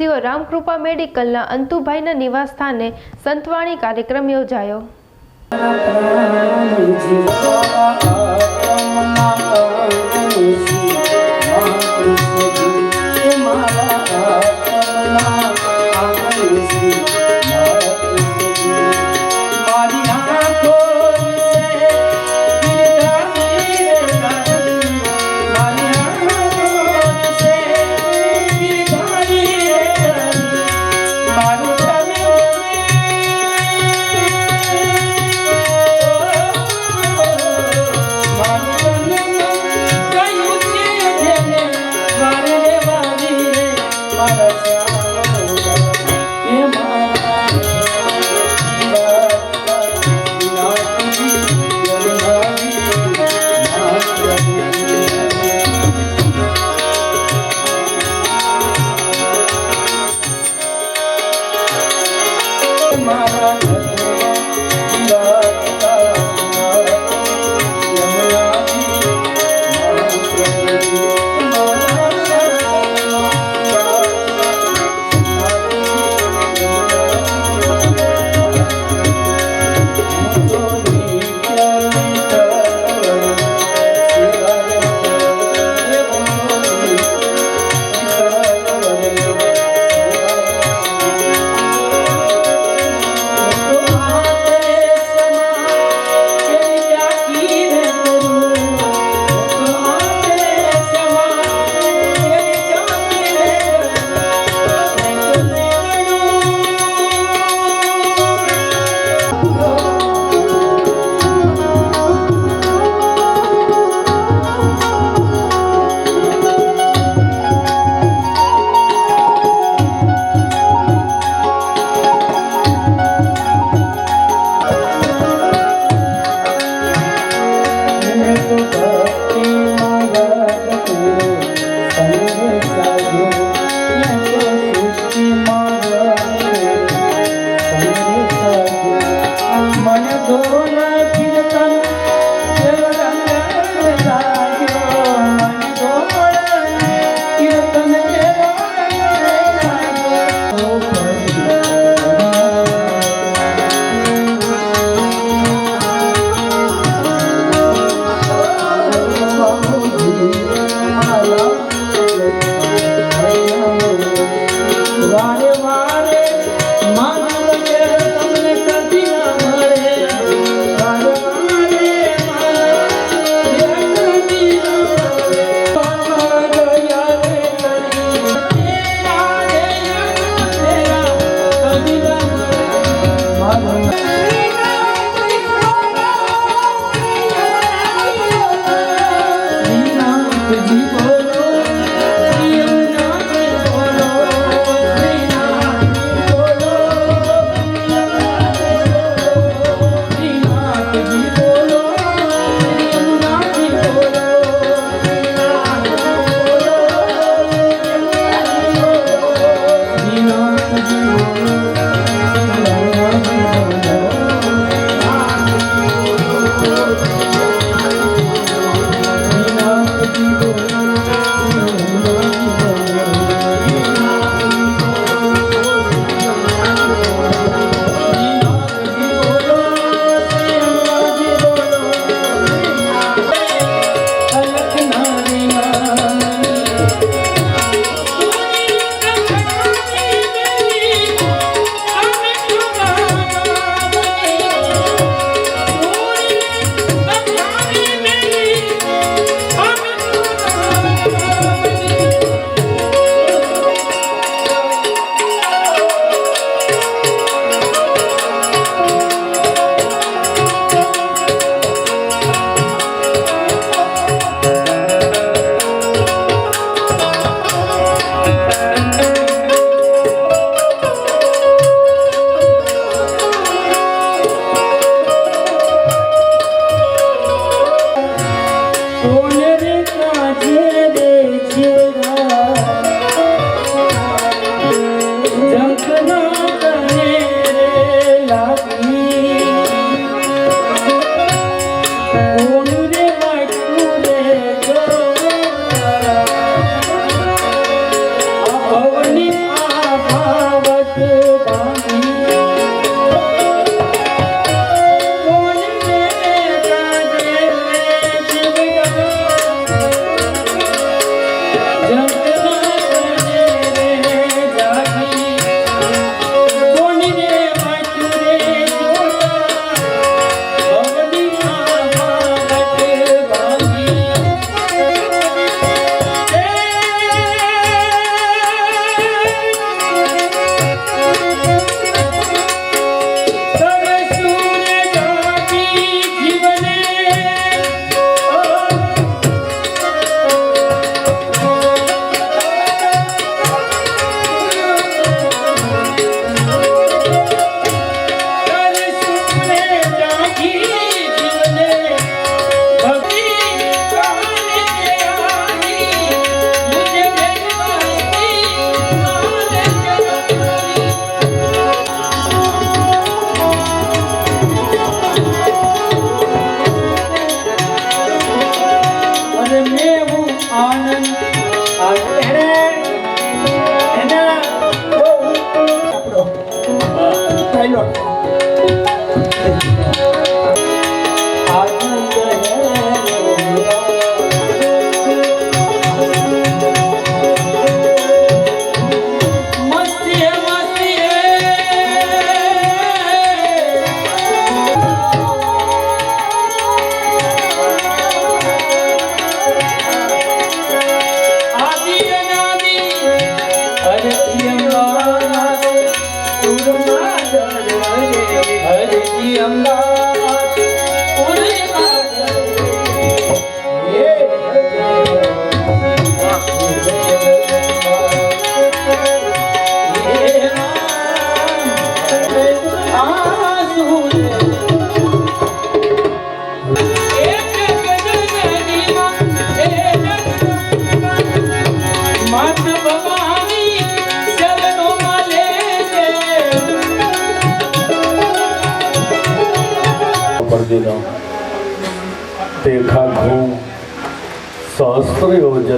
સિંહ રામકૃપા મેડિકલના અંતુભાઈના નિવાસસ્થાને સંતવાણી કાર્યક્રમ યોજાયો. મન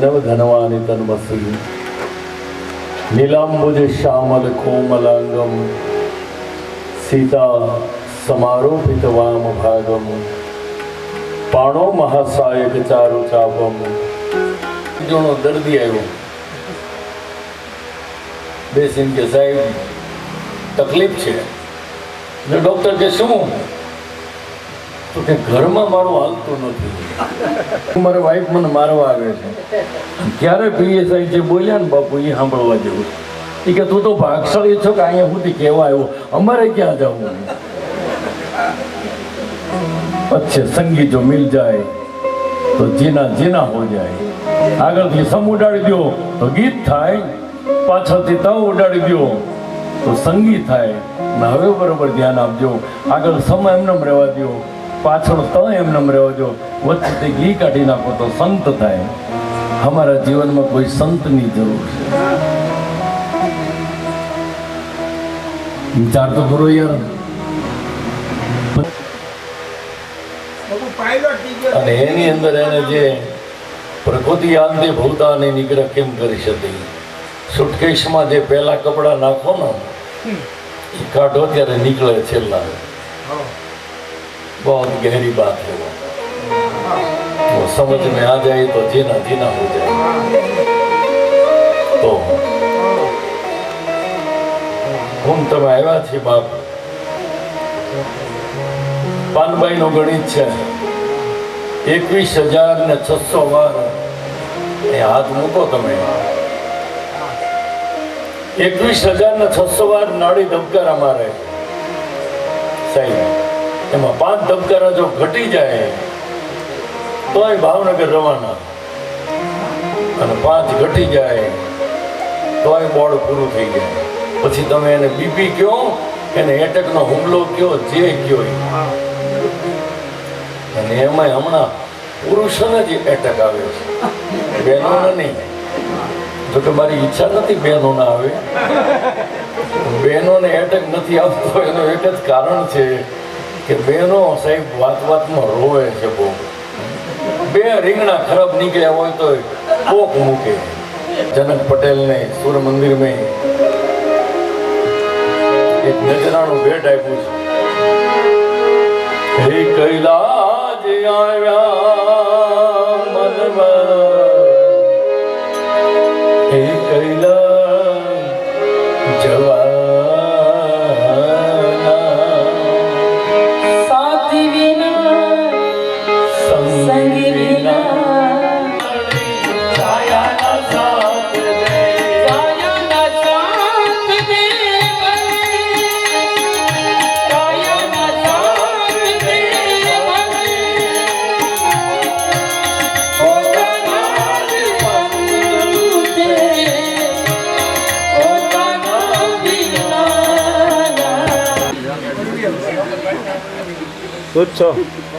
યોજનવ ધનવાની તન્મસી નીલાંબુજ શ્યામલ કોમલાંગમ સીતા સમારોપિત વામ ભાગમ પાણો મહાસાયક ચારુ ચાપમ જોનો દર્દી આવ્યો બેસીને કે સાહેબ તકલીફ છે ડૉક્ટર કે શું તો કે ઘરમાં મારું હાલતું નથી. મારી વાઈફ મને મારવા આવે છે. ક્યારે પીએસઆઈ જે બોલ્યા ને બાપુ, એ સાંભળવા જેવું એ કે તું તો ભાગશાળી છો કે અહીંયા સુધી કહેવા આવ્યો? અમારે ક્યાં જવું? પછી સંગીત જો મિલ જાય, તો જીના જીના હો જાય. આગળથી સમ ઉડાડી દો તો ગીત થાય, પાછળથી તવ ઉડાડી દો તો સંગીત થાય. ને હવે બરોબર ધ્યાન આપજો. આગળ સમય એમને રહેવા દો પાછળ ત એમનેમ રહેવા વચ્ચે વચ્ચેથી ઘી કાઢી નાખો તો સંત થાય. અમારા જીવનમાં કોઈ સંતની જરૂર છે. વિચાર તો કરો યાર. અને એની અંદર એને જે પ્રકૃતિ આંતે ભૂતાને નીકળે કેમ કરી શકે? સુટકેશમાં જે પહેલા કપડાં નાખો ને એ કાઢો ત્યારે નીકળે છેલ્લા. बहुत गहरी बात है वो वो समझ में आ जाए तो जीना जीना हो जाए તો હું તમે આવ્યા છીએ બાપ પાનબાઈ નું ગણિત છે એકવીસ હજાર ને છસો વાર એ હાથ મૂકો તમે એકવીસ હજાર ને છસો વાર નાડી ધબકારા મારે સાહેબ એમાં પાંચ ધબકારા જો ઘટી જાય, તોય ભાવનગર રવાના. અને પાંચ ઘટી જાય, તોય બોર્ડ પૂરું થઈ જાય. પછી તમે એને બીપી કયો, એને એટેકનો હુમલો કયો, જે કયો અને એમાં હમણાં પુરુષોને જ એટેક આવે છે. બહેનોને નહીં. જો કે મારી ઈચ્છા નથી બહેનોને આવે. બહેનોને એટેક નથી આવતો, એનું એક જ કારણ છે કે બહેનો સાહેબ વાત વાતમાં રોવે છે બહુ. બે રીંગણા ખરાબ નીકળ્યા હોય તો કોક મૂકે. જનક પટેલને સૂર્ય મંદિરમાં એક કૈલાજ વિના તું જ છો